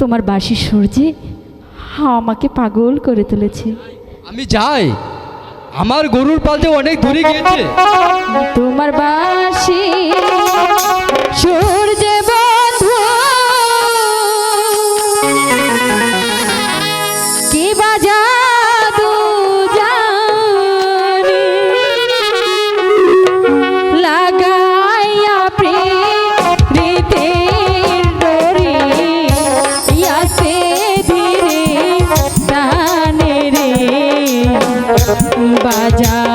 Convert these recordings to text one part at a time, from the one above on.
তোমার বাসি সূর্যে আমাকে পাগল করে তুলেছে। আমি যাই। আমার গরুর পালতে অনেক দূরে গিয়েছে। তোমার বাসি সূর্য বাজা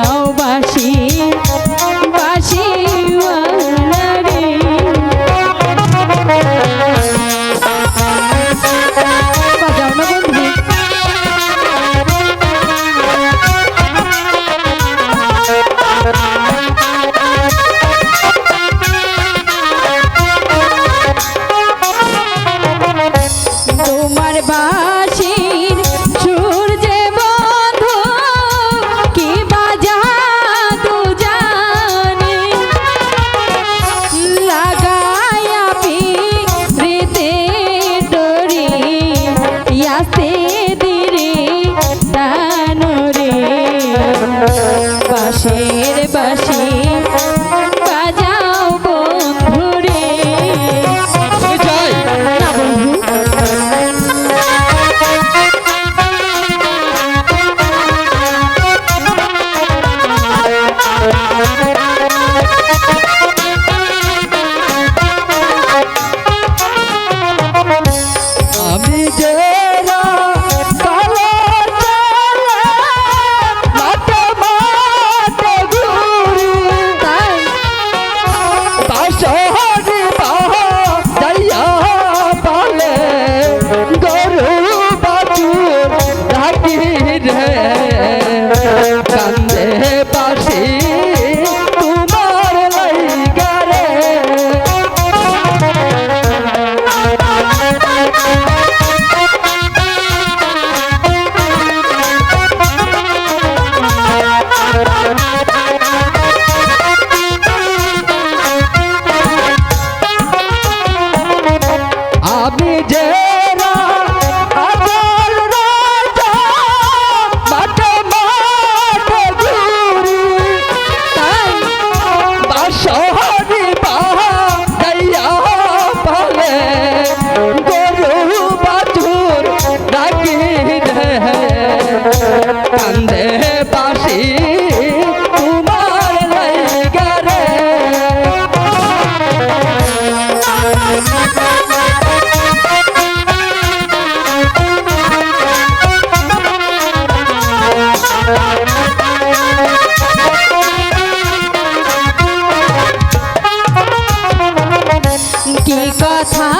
কথা